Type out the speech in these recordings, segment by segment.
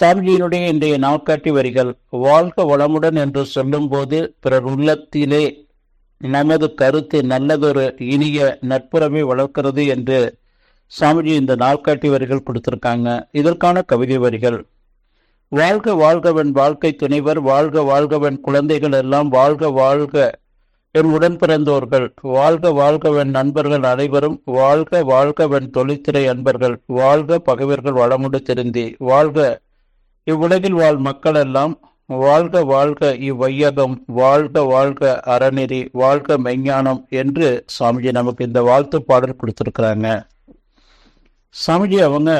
சாமிஜியினுடைய இன்றைய நாட்காட்டி வரிகள் வாழ்க வளமுடன் என்று சொல்லும்போது பிறர் உள்ளத்திலே நமது கருத்து நல்லதொரு இனிய நட்புறவை வளர்க்கிறது என்று சாமிஜி இந்த நாட்காட்டி வரிகள் கொடுத்திருக்காங்க. இதற்கான கவிதை வரிகள் வாழ்க வாழ்கவன் வாழ்க்கை துணைவர் வாழ்க வாழ்கவன் குழந்தைகள் எல்லாம் வாழ்க வாழ்க என் உடன் பிறந்தோர்கள் வாழ்க வாழ்கவன் நண்பர்கள் அனைவரும் வாழ்க வாழ்கவன் தொழில்துறை அன்பர்கள் வாழ்க பகைவர்கள் வளமுடு திருந்தி வாழ்க இவ்வுலகில் வாழ் மக்கள் எல்லாம் வாழ்க வாழ்க இவ்வையகம் வாழ்க வாழ்க அறநெறி வாழ்க மெஞ்ஞானம் என்று சாமிஜி நமக்கு இந்த வாழ்த்து பாடல் கொடுத்துருக்குறாங்க. சாமிஜி அவங்க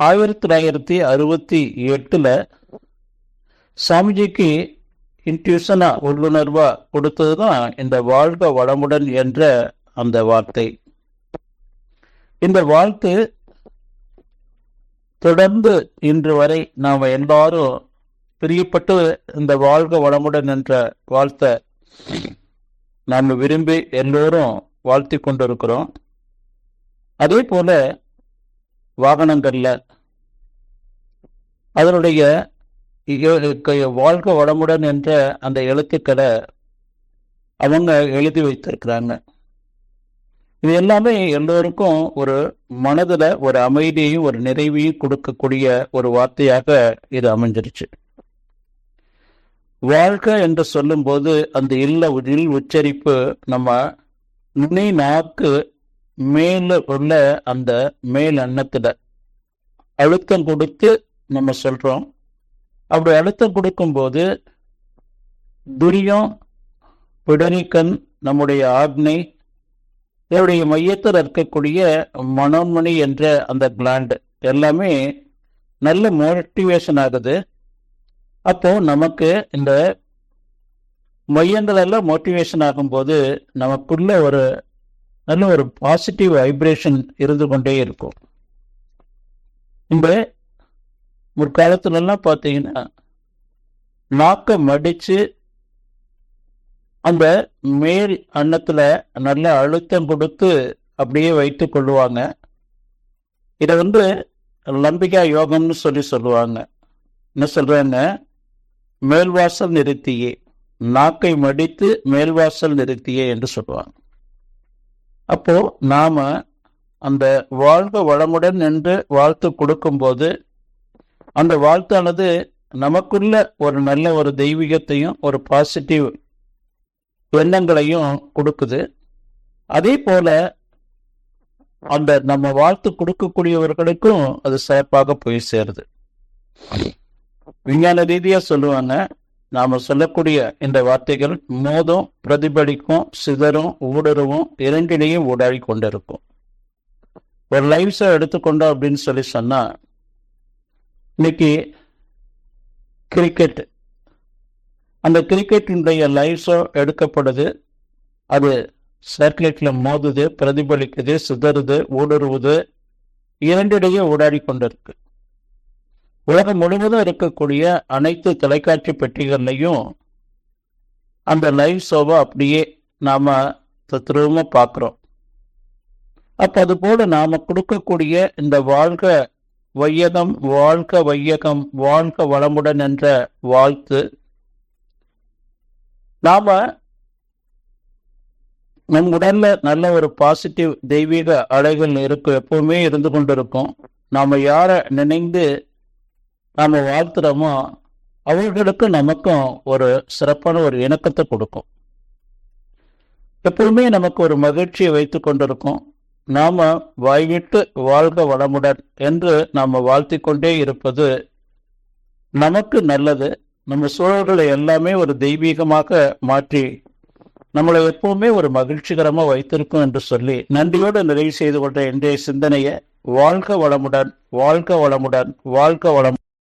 ஆயிரத்தி தொள்ளாயிரத்தி அறுபத்தி எட்டில் சாமிஜிக்கு இன்ட்யூஷனா உள்ளுணர்வா கொடுத்தது தான் இந்த வாழ்க வளமுடன் என்ற அந்த வார்த்தை. இந்த வாழ்த்து தொடர்ந்து இன்று வரை நாம் எல்லாரும் பிரியப்பட்டு இந்த வாழ்க வளமுடன் என்ற வாழ்த்தை நாம் விரும்பி எல்லோரும் வாழ்த்தி கொண்டிருக்கிறோம். அதே போல வாகனங்கள்ல அதனுடைய வாழ்க வளமுடன் என்ற அந்த எழுத்துக்களை அவங்க எழுதி வைத்திருக்கிறாங்க. இது எல்லாமே எல்லோருக்கும் ஒரு மனதுல ஒரு அமைதியையும் ஒரு நிறைவையும் கொடுக்கக்கூடிய ஒரு வார்த்தையாக இது அமைஞ்சிருச்சு. வாழ்க என்று சொல்லும்போது அந்த இல்ல இல் உச்சரிப்பு நம்ம நுனி நாக்கு மேல உள்ள அந்த மேல் அன்னத்துல அழுத்தம் கொடுத்து நம்ம சொல்றோம். அப்படி அழுத்தம் கொடுக்கும்போது துரியம் பிடரிக்கன் நம்முடைய ஆக்னை இதனுடைய மையத்தில் இருக்கக்கூடிய மனோன்மணி என்ற அந்த கிளாண்ட் எல்லாமே நல்ல மோட்டிவேஷன் ஆகுது அப்போ நமக்கு இந்த மையங்கள் எல்லாம் மோட்டிவேஷன் ஆகும்போது நமக்குள்ள ஒரு நல்ல ஒரு பாசிட்டிவ் வைப்ரேஷன் இருந்து கொண்டே இருக்கும். இந்த முற்காலத்துலலாம் பார்த்தீங்கன்னா நாக்கை மடித்து அந்த மேல் அன்னத்தில் நல்ல அழுத்தம் கொடுத்து அப்படியே வைத்து கொள்ளுவாங்க. இதை வந்து லம்பிகா யோகம்னு சொல்லி சொல்லுவாங்க. என்ன சொல்றாங்க மேல்வாசல் நிறுத்தியே நாக்கை மடித்து மேல்வாசல் நிறுத்தியே என்று சொல்லுவாங்க. அப்போ நாம அந்த வாழ்க வளமுடன் என்று வாழ்த்து கொடுக்கும்போது அந்த வாழ்த்தானது நமக்குள்ள ஒரு நல்ல ஒரு தெய்வீகத்தையும் ஒரு பாசிட்டிவ் எண்ணங்களையும் கொடுக்குது. அதே போல அந்த நம்ம வாழ்த்து கொடுக்கக்கூடியவர்களுக்கும் அது சிறப்பாக போய் சேருது. விஞ்ஞான ரீதியா சொல்லுவாங்க நாம சொல்லக்கூடிய இந்த வார்த்தைகள் மோதும் பிரதிபலிக்கும் சிதறும் ஊடுருவும் இரண்டினையும் ஊடாடி கொண்டிருக்கும். ஒரு லைவ்ஸை எடுத்துக்கொண்டோம் அப்படின்னு சொல்லி சொன்னா இன்னைக்கு கிரிக்கெட் அந்த கிரிக்கெட்டினுடைய லைவ்ஸோ எடுக்கப்படுது. அது சர்க்குலேட்டில் மோதுது பிரதிபலிக்குது சிதறுது ஊடுருவுது. இரண்டிடையே ஊடாடி கொண்டிருக்கு. உலகம் முழுவதும் இருக்கக்கூடிய அனைத்து தொலைக்காட்சி பெட்டிகள்லையும் அந்த லைவ் ஷோவை அப்படியே நாம் தத்ரூபமாக பார்க்குறோம். அப்போ அது போல நாம் கொடுக்கக்கூடிய இந்த வாழ்க வையகம் வாழ்க வையகம் வாழ்க வளமுடன் என்ற வாழ்த்து நாம நம் உடல்ல நல்ல ஒரு பாசிட்டிவ் தெய்வீக அலைகள் இருக்கும் எப்பவுமே இருந்து கொண்டிருக்கும். நாம யாரை நினைந்து நாம வாழ்த்துறோமோ அவர்களுக்கு நமக்கும் ஒரு சிறப்பான ஒரு இணக்கத்தை கொடுக்கும். எப்பவுமே நமக்கு ஒரு மகிழ்ச்சியை வைத்து கொண்டிருக்கும். நாம வாய்விட்டு வாழ்க வளமுடன் என்று நாம வாழ்த்திக்கொண்டே இருப்பது நமக்கு நல்லது. நம்ம சூழல்களை எல்லாமே ஒரு தெய்வீகமாக மாற்றி நம்மளை எப்பவுமே ஒரு மகிழ்ச்சிகரமாக வைத்திருக்கும் என்று சொல்லி நன்றியோடு நிறைவு செய்து கொண்ட இன்றைய சிந்தனையை வாழ்க வளமுடன் வாழ்க வளமுடன் வாழ்க வளம்